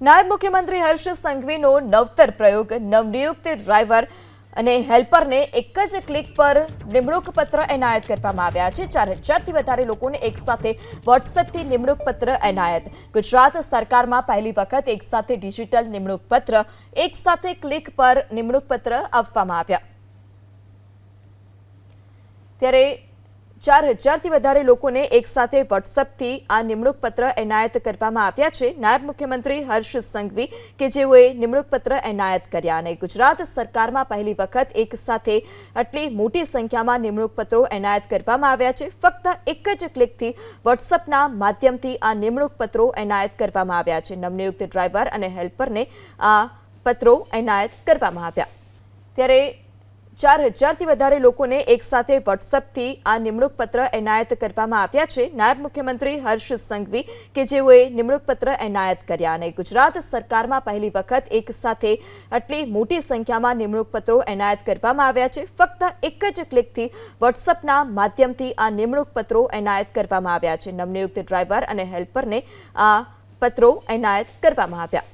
નાયબ મુખ્યમંત્રી હર્ષ સંઘવીનો નવતર પ્રયોગ નવનિયુક્ત ડ્રાઈવર અને હેલ્પરને એક જ ક્લિક પર નિમણૂક પત્ર એનાયત કરવામાં આવ્યા છે. ચાર હજારથી વધારે લોકોને એકસાથે વોટ્સએપથી નિમણૂક પત્ર એનાયત. ગુજરાત સરકારમાં પહેલી વખત એકસાથે ડિજિટલ નિમણૂક પત્ર, એકસાથે ક્લિક પર નિમણૂક પત્ર આપવામાં આવ્યા. ત્યારે ચાર હજારથી વધારે લોકોને એકસાથે વોટ્સઅપથી આ નિમણૂક પત્ર એનાયત કરવામાં આવ્યા છે. નાયબ મુખ્યમંત્રી હર્ષ સંઘવી કે જેઓએ નિમણૂક પત્ર એનાયત કર્યા અને ગુજરાત સરકારમાં પહેલી વખત એકસાથે આટલી મોટી સંખ્યામાં નિમણૂક પત્રો એનાયત કરવામાં આવ્યા છે. ફક્ત એક જ ક્લિકથી વોટ્સઅપના માધ્યમથી આ નિમણૂક પત્રો એનાયત કરવામાં આવ્યા છે. નવનિયુક્ત ડ્રાઈવર અને હેલ્પરને આ પત્રો એનાયત કરવામાં આવ્યા. ત્યારે ચાર હજારથી વધારે લોકોને એકસાથે વોટ્સઅપથી આ નિમણૂક પત્ર એનાયત કરવામાં આવ્યા છે. નાયબ મુખ્યમંત્રી હર્ષ સંઘવી કે જેઓએ નિમણૂક પત્ર એનાયત કર્યા અને ગુજરાત સરકારમાં પહેલી વખત એકસાથે આટલી મોટી સંખ્યામાં નિમણૂક પત્રો એનાયત કરવામાં આવ્યા છે. ફક્ત એક જ ક્લિકથી વોટ્સઅપના માધ્યમથી આ નિમણૂક પત્રો એનાયત કરવામાં આવ્યા છે. નવનિયુક્ત ડ્રાઈવર અને હેલ્પરને આ પત્રો એનાયત કરવામાં આવ્યા.